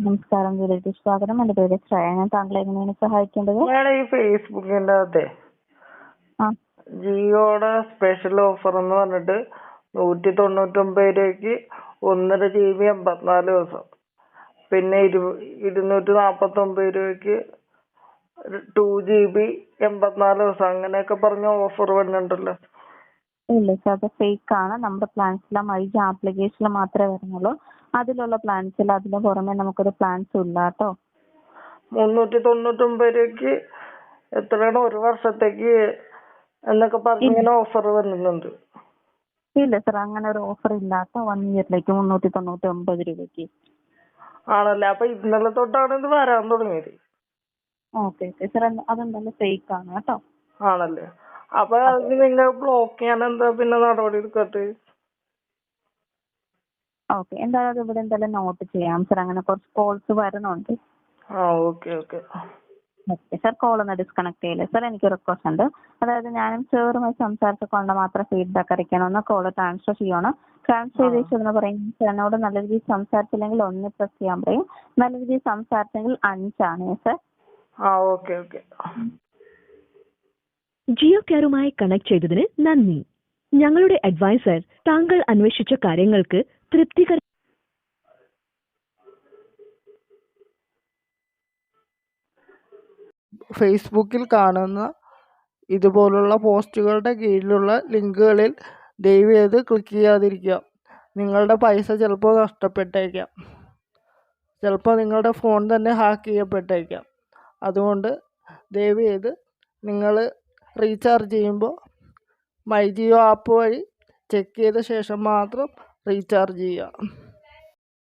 നമസ്കാരം വീട്ടിലേക്ക് സ്വാഗതം. എന്റെ പേര് ശ്രേയ. ഞാൻ താങ്കളെ എങ്ങനെയാണ് സഹായിക്കേണ്ടത്? മേഡം ഈ ഫേസ്ബുക്കിന്റെ അകത്തെ ജിയോടെ സ്പെഷ്യൽ ഓഫർ എന്ന് പറഞ്ഞിട്ട് നൂറ്റി തൊണ്ണൂറ്റൊമ്പത് രൂപയ്ക്ക് ഒന്നര ജി ബി എൺപത്തിനാല് ദിവസം. പിന്നെ ഇരു ഇരുന്നൂറ്റി നാൽപ്പത്തൊമ്പത് രൂപയ്ക്ക് ടു ജി ബി എൺപത്തിനാല് ദിവസം അങ്ങനെയൊക്കെ പറഞ്ഞ ഓഫർ വരുന്നുണ്ടല്ലോ ഇല്ല സാർ അത് ഫേക്ക് ആണ്. നമ്മുടെ പ്ലാൻസിലും ഐ ജി ആപ്ലിക്കേഷനിൽ മാത്രമേ വരുന്നുള്ളൂ. അതിലുള്ള പ്ലാൻസിൽ അതിന് പുറമെ നമുക്കൊരു പ്ലാൻസും ഇല്ല കേട്ടോ. മുന്നൂറ്റി തൊണ്ണൂറ്റൊമ്പത് രൂപയ്ക്ക് എത്രയാണ് ഒരു വർഷത്തേക്ക് എന്നൊക്കെ പറഞ്ഞ് ഇങ്ങനെ ഓഫർ വരുന്നുണ്ട് ഇല്ല സാർ അങ്ങനെ ഒരു ഓഫർ ഇല്ലാത്ത വൺ ഇയറിലേക്ക് മുന്നൂറ്റി തൊണ്ണൂറ്റി ഒമ്പത് രൂപയ്ക്ക്. ആണല്ലേ? അപ്പൊ ഇന്നലെ തൊട്ടാണ് ഇത് വരാൻ തുടങ്ങിയത്. Okay okay. സാർ അതെന്തായാലും ഫേക്ക് ആണ് കേട്ടോ. ആണല്ലേ? അപ്പൊ അത്. നിങ്ങൾ ബ്ലോക്ക് ചെയ്യാൻ എന്താ പിന്നെ നടപടി എടുക്കട്ട് ഓക്കെ എന്തായാലും അത് ഇവിടെ എന്തായാലും നോട്ട് ചെയ്യാം. സാർ അങ്ങനെ കുറച്ച് കോൾസ് വരുന്നുണ്ട്. ആ okay okay. Okay sir call ഒന്ന് ഡിസ്കണക്ട് ചെയ്യില്ലേ? സാർ എനിക്ക് റിക്വസ്റ്റ് ഉണ്ട്. അതായത് ഞാനും സാറുമായി സംസാരിച്ചുകൊണ്ട് മാത്രം ഫീഡ്ബാക്ക് അറിയിക്കണം. കോൾ ട്രാൻസ്ഫർ ചെയ്യണം. ട്രാൻസ്ഫർ ചെയ്ത് എന്ന് പറയും സാറിനോട് നല്ല രീതിയിൽ സംസാരിച്ചില്ലെങ്കിൽ ഒന്ന് പ്രസ് ചെയ്യാൻ പറയും. നല്ല രീതിയിൽ സംസാരിച്ചെങ്കിൽ അഞ്ചാണ് സാർ ആ ഓക്കെ ഓക്കെ. ജിയോ കെയറുമായി കണക്ട് ചെയ്തതിന് നന്ദി. ഞങ്ങളുടെ അഡ്വൈസർ താങ്കൾ അന്വേഷിച്ച കാര്യങ്ങൾക്ക് തൃപ്തികര ഫേസ്ബുക്കിൽ കാണുന്ന ഇതുപോലുള്ള പോസ്റ്റുകളുടെ കീഴിലുള്ള ലിങ്കുകളിൽ ദയവ് ചെയ്ത് ക്ലിക്ക് ചെയ്യാതിരിക്കുക. നിങ്ങളുടെ പൈസ ചിലപ്പോൾ നഷ്ടപ്പെട്ടേക്കാം. ചിലപ്പോൾ നിങ്ങളുടെ ഫോൺ തന്നെ ഹാക്ക് ചെയ്യപ്പെട്ടേക്കാം. അതുകൊണ്ട് ദയവ് ചെയ്ത് നിങ്ങൾ റീചാർജ് ചെയ്യുമ്പോൾ മൈ ജിയോ ആപ്പ് വഴി ചെക്ക് ചെയ്ത ശേഷം മാത്രം റീചാർജ് ചെയ്യുക.